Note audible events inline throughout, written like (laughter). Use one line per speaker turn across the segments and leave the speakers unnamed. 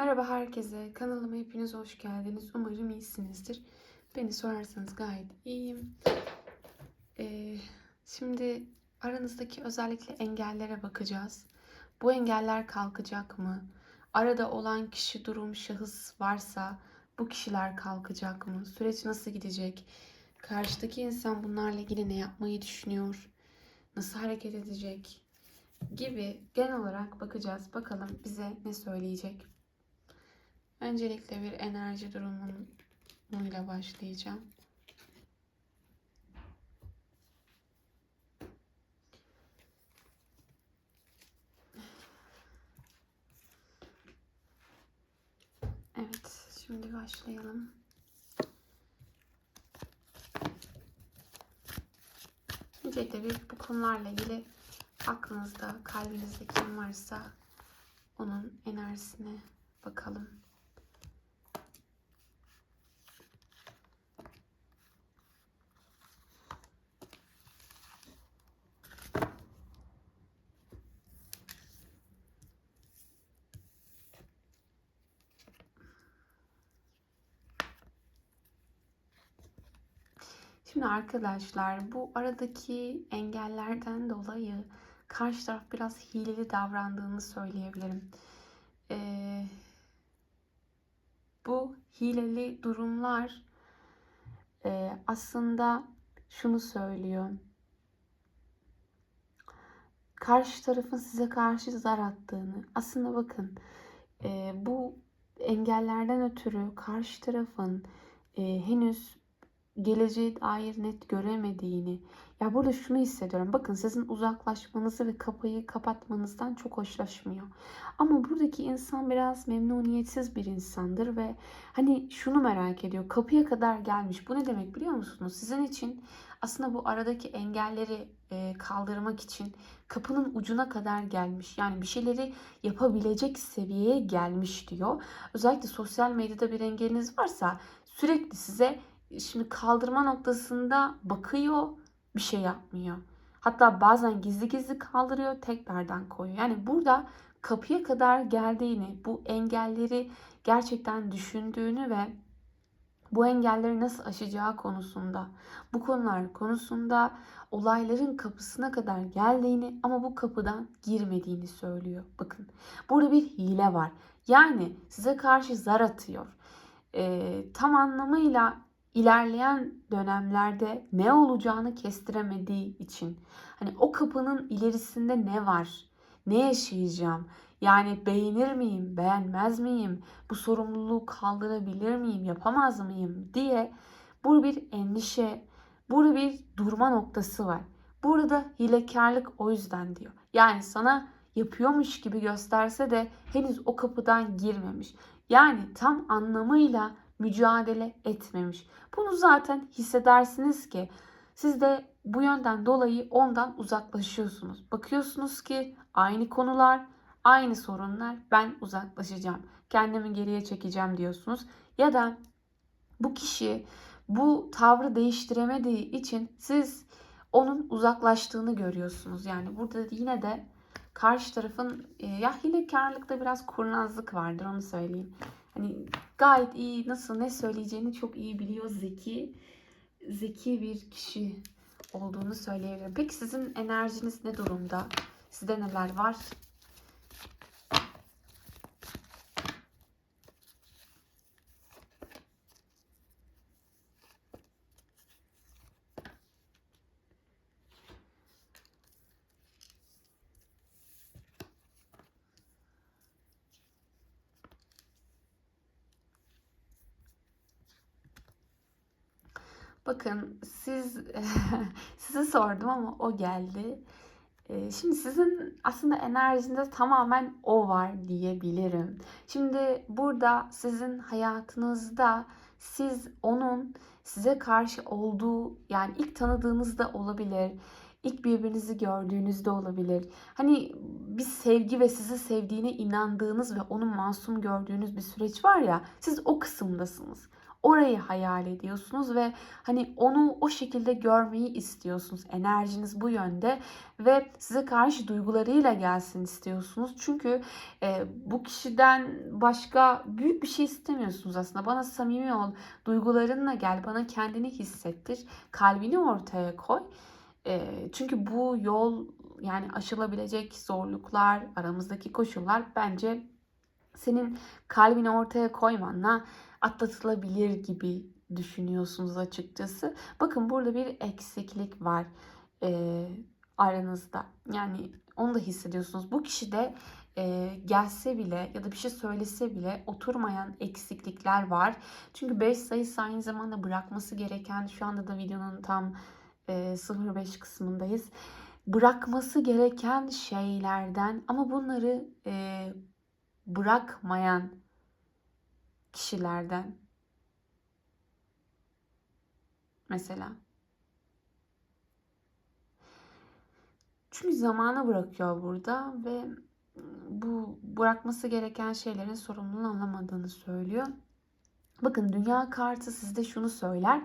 Merhaba herkese. Kanalıma hepiniz hoş geldiniz. Umarım iyisinizdir. Beni sorarsanız gayet iyiyim. Ee, şimdi aranızdaki özellikle engellere bakacağız. Bu engeller kalkacak mı? Arada olan kişi, durum, şahıs varsa bu kişiler kalkacak mı? Süreç nasıl gidecek? Karşıdaki insan bunlarla ilgili ne yapmayı düşünüyor? Nasıl hareket edecek? Gibi genel olarak bakacağız. Bakalım bize ne söyleyecek? Öncelikle bir enerji durumuyla başlayacağım. Evet, şimdi başlayalım. Öncelikle bir bu konularla ilgili aklınızda, kalbinizde kim varsa onun enerjisine bakalım. Şimdi arkadaşlar bu aradaki engellerden dolayı karşı taraf biraz hileli davrandığını söyleyebilirim. Ee, bu hileli durumlar e, aslında şunu söylüyor. Karşı tarafın size karşı zar attığını. Aslında bakın e, bu engellerden ötürü karşı tarafın e, henüz geleceğe dair net göremediğini. Ya burada şunu hissediyorum. Bakın sizin uzaklaşmanızı ve kapıyı kapatmanızdan çok hoşlaşmıyor. Ama buradaki insan biraz memnuniyetsiz bir insandır ve hani şunu merak ediyor. Kapıya kadar gelmiş. Bu ne demek biliyor musunuz? Sizin için aslında bu aradaki engelleri e, kaldırmak için kapının ucuna kadar gelmiş. Yani bir şeyleri yapabilecek seviyeye gelmiş diyor. Özellikle sosyal medyada bir engeliniz varsa sürekli size şimdi kaldırma noktasında bakıyor bir şey yapmıyor. Hatta bazen gizli gizli kaldırıyor tekrardan koyuyor. Yani burada kapıya kadar geldiğini, bu engelleri gerçekten düşündüğünü ve bu engelleri nasıl aşacağı konusunda, bu konular konusunda olayların kapısına kadar geldiğini ama bu kapıdan girmediğini söylüyor. Bakın burada bir hile var. Yani size karşı zar atıyor. Ee, tam anlamıyla ilerleyen dönemlerde ne olacağını kestiremediği için hani o kapının ilerisinde ne var? Ne yaşayacağım? Yani beğenir miyim, beğenmez miyim? Bu sorumluluğu kaldırabilir miyim, yapamaz mıyım diye burada bir endişe, burada bir durma noktası var. Burada hilekarlık o yüzden diyor. Yani sana yapıyormuş gibi gösterse de henüz o kapıdan girmemiş. Yani tam anlamıyla mücadele etmemiş. Bunu zaten hissedersiniz ki siz de bu yönden dolayı ondan uzaklaşıyorsunuz. Bakıyorsunuz ki aynı konular, aynı sorunlar ben uzaklaşacağım. Kendimi geriye çekeceğim diyorsunuz. Ya da bu kişi bu tavrı değiştiremediği için siz onun uzaklaştığını görüyorsunuz. Yani burada yine de karşı tarafın e, ya hilekarlıkta biraz kurnazlık vardır onu söyleyeyim. Hani gayet iyi nasıl ne söyleyeceğini çok iyi biliyor zeki zeki bir kişi olduğunu söyleyebilirim. Peki sizin enerjiniz ne durumda? Sizde neler var? Bakın siz (laughs) size sordum ama o geldi. Ee, şimdi sizin aslında enerjinde tamamen o var diyebilirim. Şimdi burada sizin hayatınızda siz onun size karşı olduğu yani ilk tanıdığınızda olabilir. ilk birbirinizi gördüğünüzde olabilir. Hani bir sevgi ve sizi sevdiğine inandığınız ve onu masum gördüğünüz bir süreç var ya siz o kısımdasınız. Orayı hayal ediyorsunuz ve hani onu o şekilde görmeyi istiyorsunuz. Enerjiniz bu yönde ve size karşı duygularıyla gelsin istiyorsunuz. Çünkü e, bu kişiden başka büyük bir şey istemiyorsunuz aslında. Bana samimi ol, duygularınla gel, bana kendini hissettir, kalbini ortaya koy. E, çünkü bu yol yani aşılabilecek zorluklar, aramızdaki koşullar bence senin kalbini ortaya koymanla atlatılabilir gibi düşünüyorsunuz açıkçası. Bakın burada bir eksiklik var e, aranızda. Yani onu da hissediyorsunuz. Bu kişi de e, gelse bile ya da bir şey söylese bile oturmayan eksiklikler var. Çünkü 5 sayısı aynı zamanda bırakması gereken şu anda da videonun tam e, 05 kısmındayız. Bırakması gereken şeylerden ama bunları e, bırakmayan kişilerden mesela. Çünkü zamana bırakıyor burada ve bu bırakması gereken şeylerin sorumluluğunu alamadığını söylüyor. Bakın dünya kartı sizde şunu söyler.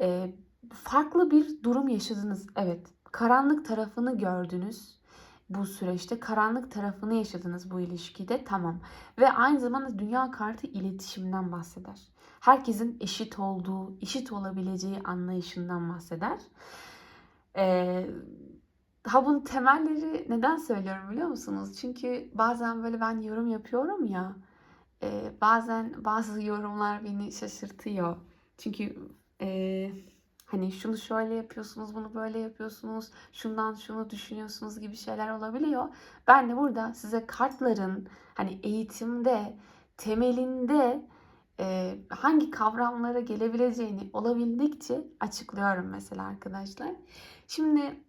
E, farklı bir durum yaşadınız. Evet. Karanlık tarafını gördünüz bu süreçte karanlık tarafını yaşadınız bu ilişkide tamam. Ve aynı zamanda dünya kartı iletişimden bahseder. Herkesin eşit olduğu, eşit olabileceği anlayışından bahseder. Ee, ha bunun temelleri neden söylüyorum biliyor musunuz? Çünkü bazen böyle ben yorum yapıyorum ya. E, bazen bazı yorumlar beni şaşırtıyor. Çünkü e, Hani şunu şöyle yapıyorsunuz, bunu böyle yapıyorsunuz, şundan şunu düşünüyorsunuz gibi şeyler olabiliyor. Ben de burada size kartların hani eğitimde temelinde e, hangi kavramlara gelebileceğini olabildikçe açıklıyorum mesela arkadaşlar. Şimdi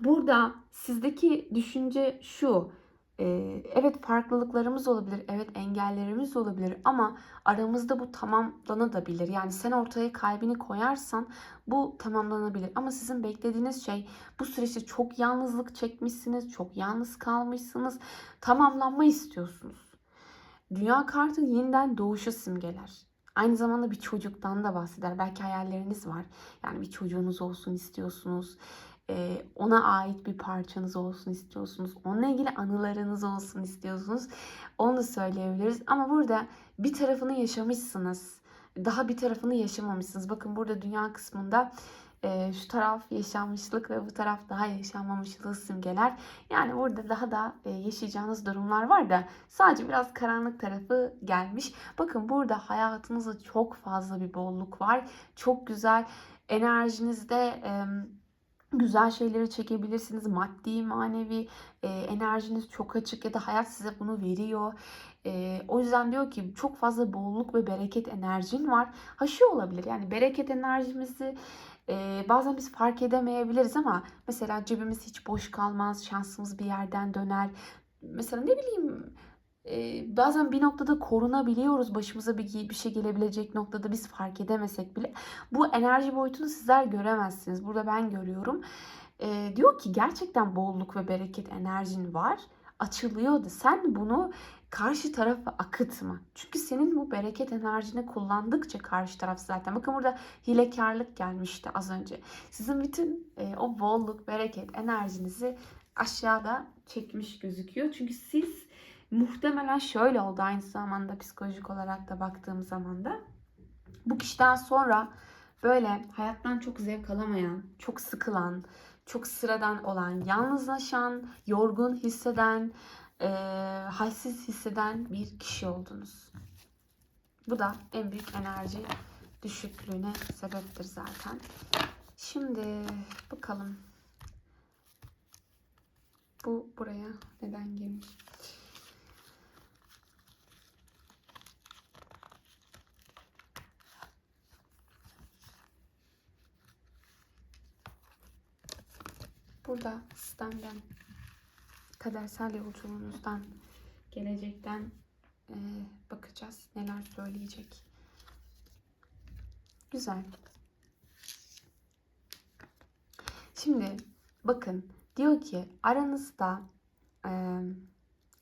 burada sizdeki düşünce şu. Evet farklılıklarımız olabilir, evet engellerimiz olabilir ama aramızda bu tamamlanabilir. Yani sen ortaya kalbini koyarsan bu tamamlanabilir. Ama sizin beklediğiniz şey bu süreçte çok yalnızlık çekmişsiniz, çok yalnız kalmışsınız, tamamlanma istiyorsunuz. Dünya kartı yeniden doğuşu simgeler. Aynı zamanda bir çocuktan da bahseder. Belki hayalleriniz var. Yani bir çocuğunuz olsun istiyorsunuz e, ona ait bir parçanız olsun istiyorsunuz. Onunla ilgili anılarınız olsun istiyorsunuz. Onu da söyleyebiliriz. Ama burada bir tarafını yaşamışsınız. Daha bir tarafını yaşamamışsınız. Bakın burada dünya kısmında e, şu taraf yaşanmışlık ve bu taraf daha yaşanmamışlığı simgeler. Yani burada daha da e, yaşayacağınız durumlar var da sadece biraz karanlık tarafı gelmiş. Bakın burada hayatınızda çok fazla bir bolluk var. Çok güzel enerjinizde... E, güzel şeyleri çekebilirsiniz. Maddi, manevi e, enerjiniz çok açık ya da hayat size bunu veriyor. E, o yüzden diyor ki çok fazla bolluk ve bereket enerjin var. Ha olabilir yani bereket enerjimizi e, bazen biz fark edemeyebiliriz ama mesela cebimiz hiç boş kalmaz. Şansımız bir yerden döner. Mesela ne bileyim e, bazen bir noktada korunabiliyoruz. Başımıza bir, bir şey gelebilecek noktada biz fark edemesek bile. Bu enerji boyutunu sizler göremezsiniz. Burada ben görüyorum. E, diyor ki gerçekten bolluk ve bereket enerjin var. Açılıyordu. Sen bunu karşı tarafa akıtma. Çünkü senin bu bereket enerjini kullandıkça karşı taraf zaten. Bakın burada hilekarlık gelmişti az önce. Sizin bütün e, o bolluk, bereket enerjinizi aşağıda çekmiş gözüküyor. Çünkü siz Muhtemelen şöyle oldu aynı zamanda psikolojik olarak da baktığım zaman da. Bu kişiden sonra böyle hayattan çok zevk alamayan, çok sıkılan, çok sıradan olan, yalnızlaşan, yorgun hisseden, e, halsiz hisseden bir kişi oldunuz. Bu da en büyük enerji düşüklüğüne sebeptir zaten. Şimdi bakalım. Bu buraya neden girmiş? Burada sistemden, kadersel yolculuğunuzdan, gelecekten e, bakacağız. Neler söyleyecek. Güzel. Şimdi bakın diyor ki aranızda e,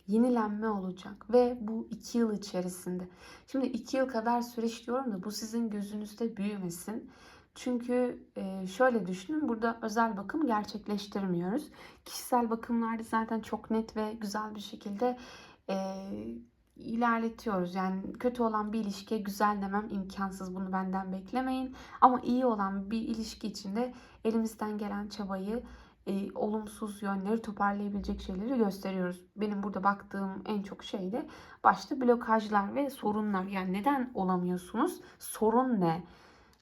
yenilenme olacak ve bu iki yıl içerisinde. Şimdi iki yıl kadar süreç diyorum da bu sizin gözünüzde büyümesin. Çünkü e, şöyle düşünün burada özel bakım gerçekleştirmiyoruz. Kişisel bakımlarda zaten çok net ve güzel bir şekilde e, ilerletiyoruz. Yani kötü olan bir ilişkiye güzel demem imkansız. Bunu benden beklemeyin. Ama iyi olan bir ilişki içinde elimizden gelen çabayı e, olumsuz yönleri toparlayabilecek şeyleri gösteriyoruz. Benim burada baktığım en çok şey de başta blokajlar ve sorunlar. Yani neden olamıyorsunuz? Sorun ne?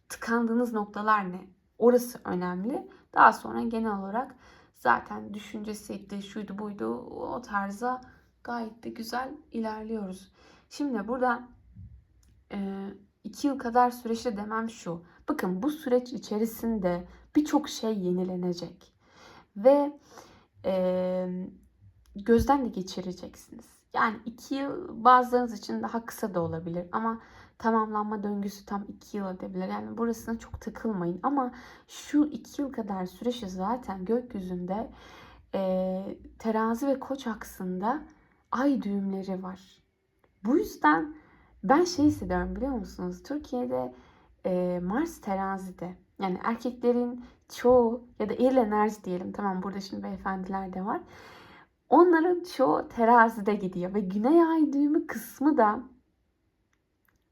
Tıkandığınız noktalar ne? Orası önemli. Daha sonra genel olarak zaten düşüncesiydi, şuydu buydu o tarza gayet de güzel ilerliyoruz. Şimdi burada e, iki yıl kadar süreçte demem şu. Bakın bu süreç içerisinde birçok şey yenilenecek. Ve e, gözden de geçireceksiniz. Yani iki yıl bazılarınız için daha kısa da olabilir ama tamamlanma döngüsü tam iki yıl edebilir. Yani burasına çok takılmayın ama şu iki yıl kadar süreçte zaten gökyüzünde e, terazi ve koç aksında ay düğümleri var. Bu yüzden ben şey hissediyorum biliyor musunuz? Türkiye'de e, Mars terazide yani erkeklerin çoğu ya da eril enerji diyelim tamam burada şimdi beyefendiler de var. Onların çoğu terazide gidiyor ve güney ay düğümü kısmı da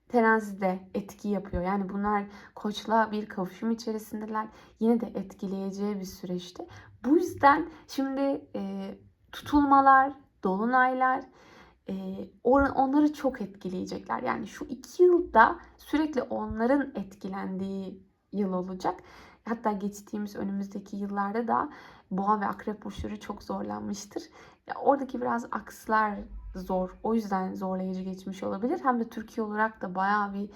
terazide etki yapıyor. Yani bunlar koçla bir kavuşum içerisindeler. Yine de etkileyeceği bir süreçte. Bu yüzden şimdi e, tutulmalar, dolunaylar e, onları çok etkileyecekler. Yani şu iki yılda sürekli onların etkilendiği yıl olacak. Hatta geçtiğimiz önümüzdeki yıllarda da boğa ve akrep burçları çok zorlanmıştır. Ya oradaki biraz akslar zor. O yüzden zorlayıcı geçmiş olabilir. Hem de Türkiye olarak da bayağı bir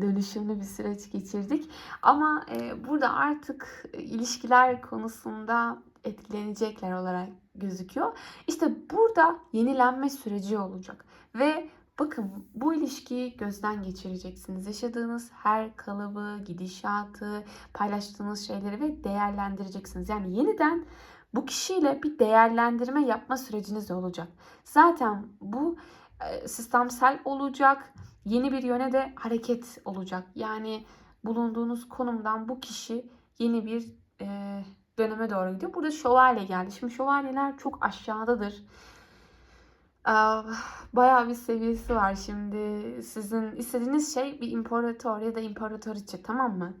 dönüşümlü bir süreç geçirdik. Ama e, burada artık ilişkiler konusunda etkilenecekler olarak gözüküyor. İşte burada yenilenme süreci olacak. Ve bakın bu ilişkiyi gözden geçireceksiniz. Yaşadığınız her kalıbı, gidişatı, paylaştığınız şeyleri ve değerlendireceksiniz. Yani yeniden bu kişiyle bir değerlendirme yapma süreciniz olacak. Zaten bu e, sistemsel olacak. Yeni bir yöne de hareket olacak. Yani bulunduğunuz konumdan bu kişi yeni bir e, döneme doğru gidiyor. Burada şövalye geldi. Şimdi şövalyeler çok aşağıdadır. Bayağı bir seviyesi var şimdi. Sizin istediğiniz şey bir imparator ya da imparatoriçe tamam mı?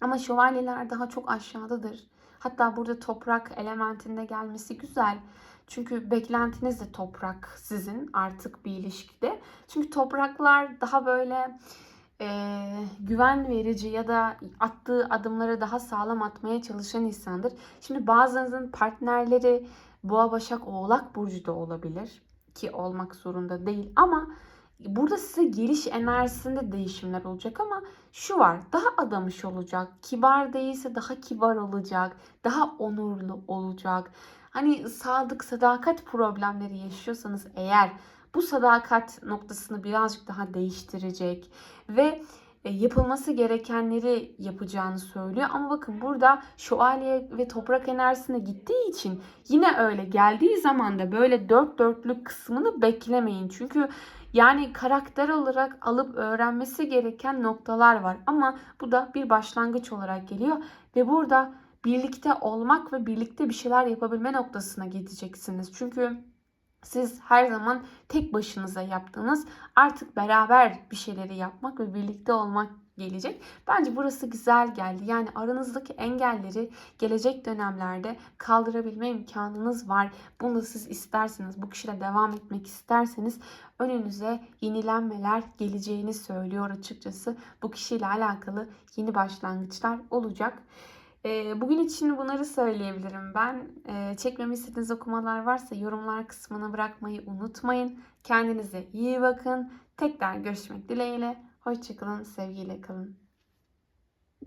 Ama şövalyeler daha çok aşağıdadır. Hatta burada toprak elementinde gelmesi güzel. Çünkü beklentiniz de toprak sizin artık bir ilişkide. Çünkü topraklar daha böyle e, güven verici ya da attığı adımları daha sağlam atmaya çalışan insandır. Şimdi bazılarınızın partnerleri Boğa, Başak, Oğlak burcu da olabilir ki olmak zorunda değil ama burada size geliş enerjisinde değişimler olacak ama şu var daha adamış olacak kibar değilse daha kibar olacak daha onurlu olacak. Hani sadık sadakat problemleri yaşıyorsanız eğer bu sadakat noktasını birazcık daha değiştirecek ve yapılması gerekenleri yapacağını söylüyor. Ama bakın burada şövalye ve toprak enerjisine gittiği için yine öyle geldiği zaman da böyle dört dörtlük kısmını beklemeyin. Çünkü yani karakter olarak alıp öğrenmesi gereken noktalar var. Ama bu da bir başlangıç olarak geliyor. Ve burada birlikte olmak ve birlikte bir şeyler yapabilme noktasına gideceksiniz. Çünkü siz her zaman tek başınıza yaptığınız artık beraber bir şeyleri yapmak ve birlikte olmak gelecek. Bence burası güzel geldi. Yani aranızdaki engelleri gelecek dönemlerde kaldırabilme imkanınız var. Bunu siz isterseniz, bu kişiyle devam etmek isterseniz önünüze yenilenmeler geleceğini söylüyor açıkçası. Bu kişiyle alakalı yeni başlangıçlar olacak. Bugün için bunları söyleyebilirim ben. Çekmemi istediğiniz okumalar varsa yorumlar kısmına bırakmayı unutmayın. Kendinize iyi bakın. Tekrar görüşmek dileğiyle. Hoşçakalın, sevgiyle kalın.